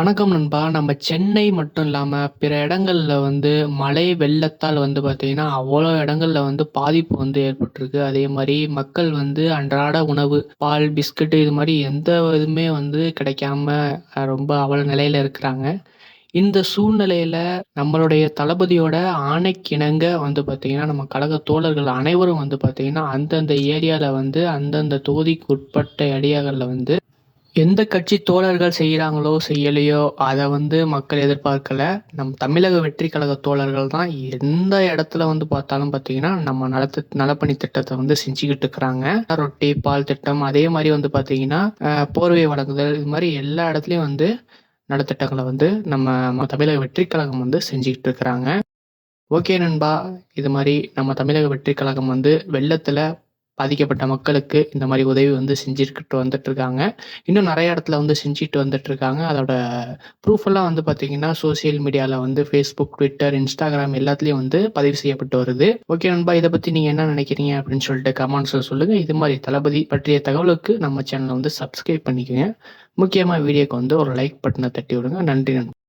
வணக்கம் நண்பா. நம்ம சென்னை மட்டும் இல்லாமல் பிற இடங்களில் வந்து மழை வெள்ளத்தால் வந்து பார்த்தீங்கன்னா, அவ்வளோ இடங்களில் வந்து பாதிப்பு வந்து ஏற்பட்டிருக்கு. அதே மாதிரி மக்கள் வந்து அன்றாட உணவு, பால், பிஸ்கட் இது மாதிரி எந்த இதுவுமே வந்து கிடைக்காம ரொம்ப அவல நிலையில் இருக்கிறாங்க. இந்த சூழ்நிலையில் நம்மளுடைய தளபதியோட ஆணைக்கிணங்க வந்து பார்த்திங்கன்னா நம்ம கழக தோழர்கள் அனைவரும் வந்து பார்த்திங்கன்னா அந்தந்த ஏரியாவில் வந்து அந்தந்த தொகுதிக்கு உட்பட்ட ஏரியாகள்ல வந்து எந்த கட்சி தோழர்கள் செய்கிறாங்களோ செய்யலையோ அதை வந்து மக்கள் எதிர்பார்க்கல. நம் தமிழக வெற்றி கழக தோழர்கள் தான் எந்த இடத்துல வந்து பார்த்தாலும் பார்த்தீங்கன்னா, நம்ம நலத்து நலப்பணி திட்டத்தை வந்து செஞ்சுக்கிட்டு இருக்கிறாங்க. ரொட்டி, பால் திட்டம் அதே மாதிரி வந்து பார்த்தீங்கன்னா, போர்வை வழங்குதல் இது மாதிரி எல்லா இடத்துலையும் வந்து நலத்திட்டங்களை வந்து நம்ம தமிழக வெற்றி கழகம் வந்து செஞ்சுக்கிட்டு இருக்கிறாங்க. ஓகே நண்பா. இது மாதிரி நம்ம தமிழக வெற்றி கழகம் வந்து வெள்ளத்தில் பாதிக்கப்பட்ட மக்களுக்கு இந்த மாதிரி உதவி வந்து செஞ்சுக்கிட்டு வந்துட்டுருக்காங்க. இன்னும் நிறைய இடத்துல வந்து செஞ்சுட்டு வந்துட்டுருக்காங்க. அதோட ப்ரூஃப் எல்லாம் வந்து பார்த்தீங்கன்னா, சோசியல் மீடியாவில் வந்து ஃபேஸ்புக் ட்விட்டர் இன்ஸ்டாகிராம் எல்லாத்துலேயும் வந்து பதிவு செய்யப்பட்டு வருது. ஓகே நண்பா. இதை பற்றி நீங்கள் என்ன நினைக்கிறீங்க? அப்படின்னு சொல்லிட்டு கமெண்ட்ஸில் சொல்லுங்கள் இது மாதிரி தளபதி பற்றிய தகவலுக்கு நம்ம சேனலை வந்து சப்ஸ்கிரைப் பண்ணிக்கங்க. முக்கியமாக வீடியோக்கு வந்து ஒரு லைக் பட்டனை தட்டி விடுங்க. நன்றி நண்பா.